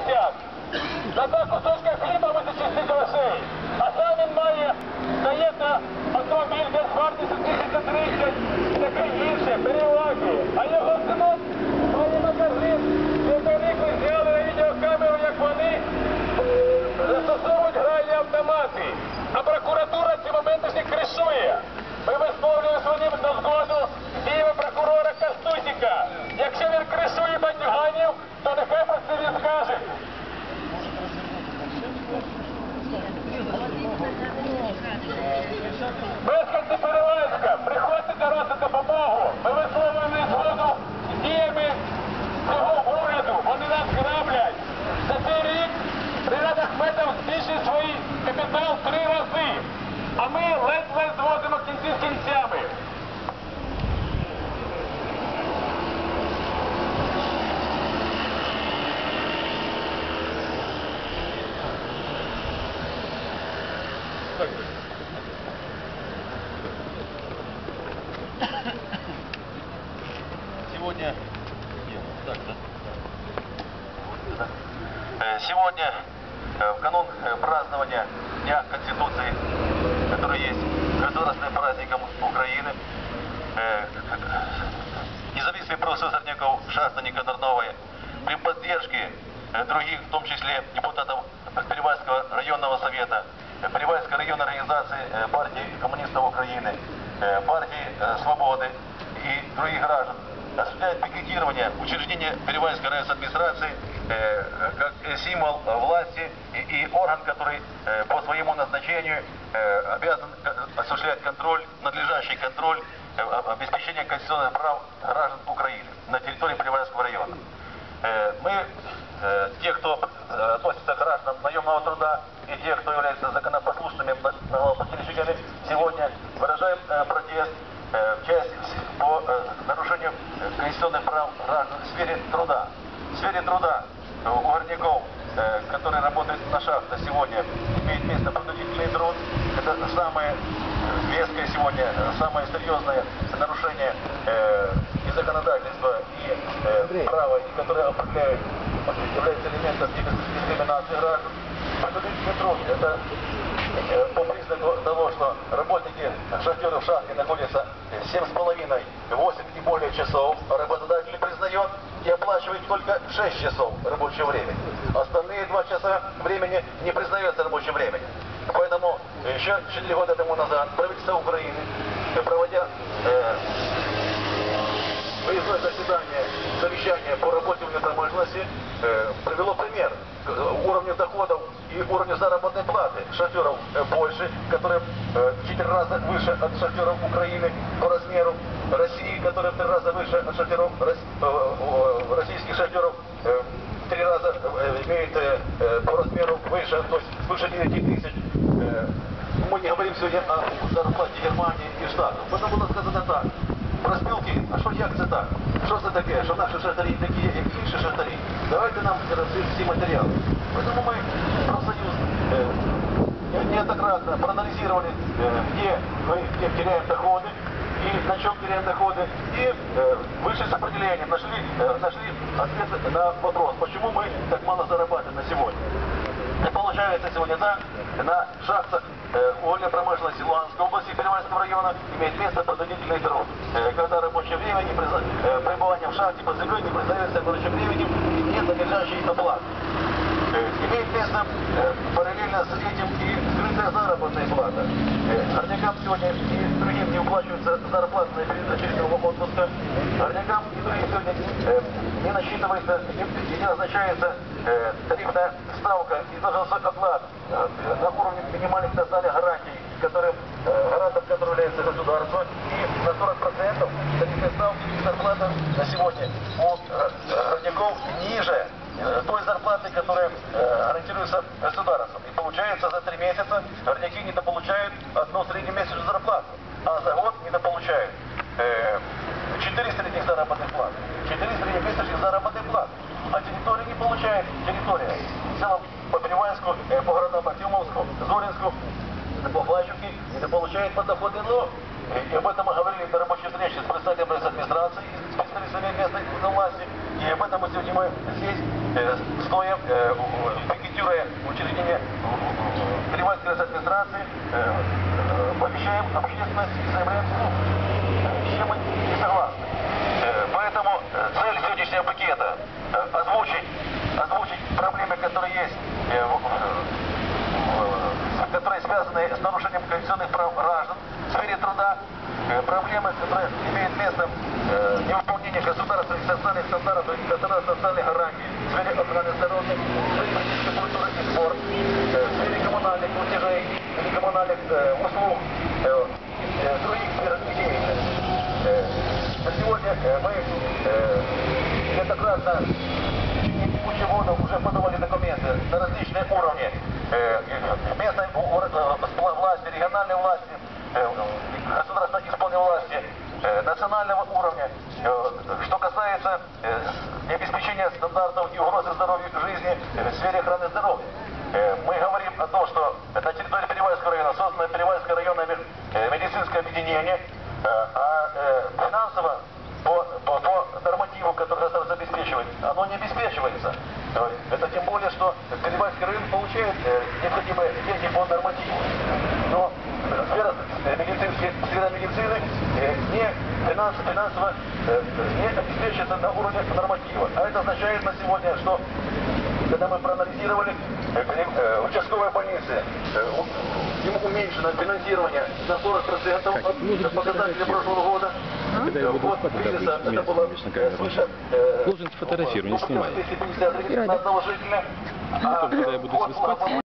licenciado. Já está ми ледь-ледь зводимо кінці з кінцями. Сегодня... Нет, так, да? Э, Сегодня, э, в канун э, празднования Дня Конституции, который есть государственным праздником Украины, э, независимый профессор Сорняков, Шаста Никанор Новая, при поддержке э, других, в том числе депутатов Перевальского районного совета, э, Перевальской районной организации партии коммунистов Украины, партии Свободы и других граждан, осуществляет пикетирование учреждения Перевальской районной администрации э, как символ власти и, и орган, который э, по своему назначению обязан э, осуществлять контроль, надлежащий контроль э, об- обеспечения конституционных прав граждан Украины на территории Перевальского района. Э, Мы, э, те, кто э, относится к гражданам наемного труда и те, кто является законопослушными налогоплательщиками, сегодня выражаем э, протест э, в части по э, нарушению э, конституционных прав граждан в сфере труда. В сфере труда э, у горняков, э, которые работают на шахтах сегодня, имеет место. Это самое веское сегодня, самое серьезное нарушение э, и законодательства, и э, права, и которое определяет, является элементом дискриминации граждан. Принудительный труд – это э, по признаку того, что работники шахтеры в шахте находятся 7,5-8 и более часов, работодатель признает и оплачивает только 6 часов рабочего времени. Остальные 2 часа времени не признается рабочим временем. Еще 4 года тому назад правительство Украины, проводя э, выездное заседание, совещание по работе в промышленности э, привело пример к уровню доходов и уровню заработной платы шоферов э, Польши, которые э, в 4 раза выше от шоферов Украины по размеру, России, которая в 3 раза выше от шоферов рос- э, российских шоферов, э, в 3 раза имеет э, по размеру выше, то есть выше 9 тысяч Э, мы не говорим сегодня о зарплате Германии и Штатов. Потом было сказано так. Про спілки, а що як це так? Що це таке? Що наші шахтарі такі, як інші шахтарі? Давайте нам розкрити всі матеріали. Тому ми профсоюз э, неоднократно проанализировали, э, где мы где теряем доходы и на чем теряем доходы. И э, вышли с определением, нашли, э, нашли ответ на вопрос, почему мы так мало зарабатываем на сегодня. И получается сегодня так, на шахтах э, угольной промышленности Луганской области Перевальского района имеет место принудительный труд. Э, когда рабочее время, не призна- э, пребывание в шахте под землей не признается рабочим временем и нет надлежащей оплаты. Э, имеет место э, параллельно с этим и скрытая заработная плата. Э, Горнякам сегодня и другим не на период очередного отпуска. Горнякам и другим сегодня не насчитывается, не, не назначается тарифная ставка и оклад э, на уровне минимальных национальных гарантий, которым, э, гарантом которого является государство. И на 40% тарифной ставки и зарплата на сегодня у э, горняков ниже э, той зарплаты, которая э, гарантируется государством. И получается за три месяца горняки недополучают одну среднемесячную зарплату, а за год недополучают э, четыре средних заработных плат, четыре среднемесячных заработных плат. А территория не получает, территория в целом по Перевальску, э, по городам Артемовску, Зоринску, по Флачевке недополучает подоходный налог. И об этом мы говорили на рабочей встрече с представителями администрации, с представителями местной власти. И об этом мы сегодня мы здесь, э, стоя, э, пикетируя учреждение Перевальской администрации, э, э, обещаем общественность и заявляем вслух, э, с чем мы не согласны. Э, Поэтому э, цель сегодняшнего пакета э, озвучить, озвучить проблемы, которые есть, э, в- которые связаны с нарушением конституционных прав граждан в сфере труда, э, проблемы, которые имеют место э, невыполнение государственных социальных стандартов и государственных социальных гарантий в сфере охраны здоровья, в сфере культуры и спорта, э, в сфере коммунальных платежей или коммунальных э, услуг, э, э, других сфер деятельности. Э, На сегодня э, мы э, неоднократно кучу года уже подавали документы на различные уровни э, местной власти, региональной власти, э, государственной исполнительной власти, э, национального уровня. Э, Что касается э, необеспечения стандартов и угрозы здоровью жизни э, в сфере охраны здоровья. Мы говорим о том, что на территории Перевальского района создано Перевальское районное ме- медицинское объединение, а финансово по, по, по нормативу, который государство обеспечивает, оно не обеспечивается. Это тем более, что Перевальский район получает необходимые деньги по нормативу. Но сфера, медицинской- сфера медицины не финансово, финансово э, не обеспечивается на уровне норматива. А это означает на сегодня, что когда мы проанализировали э, пере- э, участковые больницы, э, им уменьшено финансирование на 40% от показателей прошлого года. Когда я буду Вот спать, кризиса, это было свыше, э, Должен сфотографировать, не ну, снимай. 250 гривен на одного жителя. Потом, А, когда я буду спать,